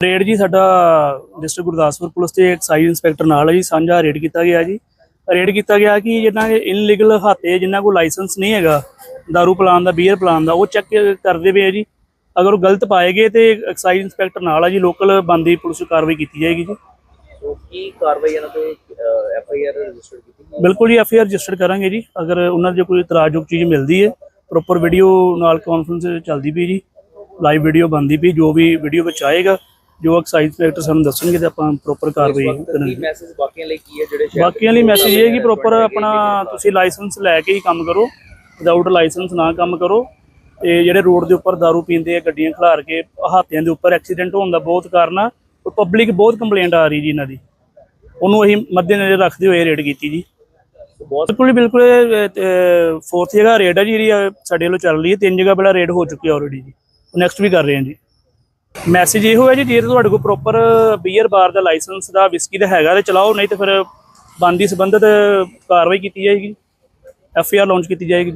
Raid ਜੀ ਸਾਡਾ district Gurdaspur police ਤੇ ਐਕਸਾਈਜ਼ ਇੰਸਪੈਕਟਰ ਨਾਲ ਜੀ ਸਾਂਝਾ ਰੇਡ ਕੀਤਾ ਗਿਆ ਜੀ। ਰੇਡ ਕੀਤਾ ਗਿਆ ਕਿ ਜਿੱਦਾਂ ਇਨਲੀਗਲ ਹਾਤੇ ਜਿਨ੍ਹਾਂ ਕੋਲ ਲਾਇਸੈਂਸ ਨਹੀਂ ਹੈਗਾ दारू ਪਲਾਨ ਦਾ ਬੀਅਰ ਪਲਾਨ ਦਾ ਉਹ ਚੈੱਕ ਕਰਦੇ ਪਏ ਆ ਜੀ। ਅਗਰ ਉਹ ਗਲਤ ਪਾਏਗੇ ਤੇ ਐਕਸਾਈਜ਼ ਇੰਸਪੈਕਟਰ ਨਾਲ ਆ ਜੀ ਲੋਕਲ ਬੰਦੀ ਪੁਲਿਸ ਕਾਰਵਾਈ ਕੀਤੀ ਜਾਏਗੀ ਜੀ। ਕੀ ਕਾਰਵਾਈ ਇਹਨਾਂ ਤੇ ਐਫ ਆਈ ਆਰ ਰਜਿਸਟਰ ਕੀਤੀ? ਬਿਲਕੁਲ ਜੀ ਐਫ ਆਈ ਆਰ ਰਜਿਸਟਰ ਕਰਾਂਗੇ ਜੀ। ਅਗਰ ਉਹਨਾਂ ਦੇ ਕੋਈ ਇਤਰਾਜ਼ਯੋਗ ਚੀਜ਼ ਮਿਲਦੀ ਹੈ ਪ੍ਰੋਪਰ ਵੀਡੀਓ ਨਾਲ ਕਾਨਫਰੰਸ ਚੱਲਦੀ ਪਈ ਜੀ ਲਾਈਵ ਵੀਡੀਓ ਬਣਦੀ ਪਈ ਜੋ ਵੀ ਵੀਡੀਓ ਵਿੱਚ ਆਏਗਾ ਜੋ ਐਕਸਾਈਜ਼ ਇੰਸਪੈਕਟਰ ਸਾਨੂੰ ਦੱਸਣਗੇ ਤੇ ਆਪਾਂ ਪ੍ਰੋਪਰ ਕਾਰਵਾਈ ਕਰਾਂਗੇ। ਮੈਸੇਜ ਬਾਕੀਆਂ ਲਈ ਕੀ ਹੈ ਜਿਹੜੇ ਬਾਕੀਆਂ ਲਈ ਮੈਸੇਜ ਇਹ ਹੈ ਕਿ ਪ੍ਰੋਪਰ ਆਪਣਾ ਤੁਸੀਂ ਲਾਇਸੈਂਸ ਲੈ ਕੇ ਹੀ ਕੰਮ ਕਰੋ ਵਿਦਆਊਟ ਲਾਇਸੈਂਸ ਨਾ ਕੰਮ ਕਰੋ। ਤੇ ਜਿਹੜੇ ਰੋਡ ਦੇ ਉੱਪਰ दारू ਪੀਂਦੇ ਆ ਗੱਡੀਆਂ ਖਿਲਾਰ ਕੇ ਹਾਤਿਆਂ ਦੇ ਉੱਪਰ ਐਕਸੀਡੈਂਟ ਹੋਣ ਦਾ ਬਹੁਤ ਕਾਰਨ ਆ ਪਬਲਿਕ ਬਹੁਤ ਕੰਪਲੇਂਟ ਆ ਰਹੀ ਜੀ ਇਹਨਾਂ ਦੀ। ਉਹਨੂੰ ਅਸੀਂ ਮੱਦੇਨਜ਼ਰ ਰੱਖਦੇ ਹੋਏ ਰੇਡ ਕੀਤੀ ਜੀ। ਬਿਲਕੁਲ ਬਿਲਕੁਲ ਫੋਰਥ ਜਗ੍ਹਾ ਰੇਡ ਹੈ ਜੀ ਜਿਹੜੀ ਸਾਡੇ ਵੱਲੋਂ ਚੱਲ ਰਹੀ ਹੈ। ਤਿੰਨ ਜਗ੍ਹਾ ਪਹਿਲਾਂ ਰੇਡ ਹੋ ਚੁੱਕੀ ਹੈ ਆਲਰੇਡੀ ਜੀ। ਨੈਕਸਟ ਵੀ ਕਰ ਰਹੇ ਹਾਂ ਜੀ। ਮੈਸੇਜ ਇਹੋ ਹੈ ਜੀ, ਜੇ ਤੁਹਾਡੇ ਕੋਲ ਪ੍ਰੋਪਰ ਬੀਅਰ ਬਾਰ ਦਾ ਲਾਇਸੈਂਸ ਦਾ ਵਿਸਕੀ ਦਾ ਹੈਗਾ ਤੇ ਚਲਾਓ, ਨਹੀਂ ਤੇ ਫਿਰ ਬੰਦੀ ਸੰਬੰਧਿਤ ਕਾਰਵਾਈ ਕੀਤੀ ਜਾਏਗੀ ਐਫ ਆਈ ਆਰ ਲਾਂਚ ਕੀਤੀ ਜਾਏਗੀ।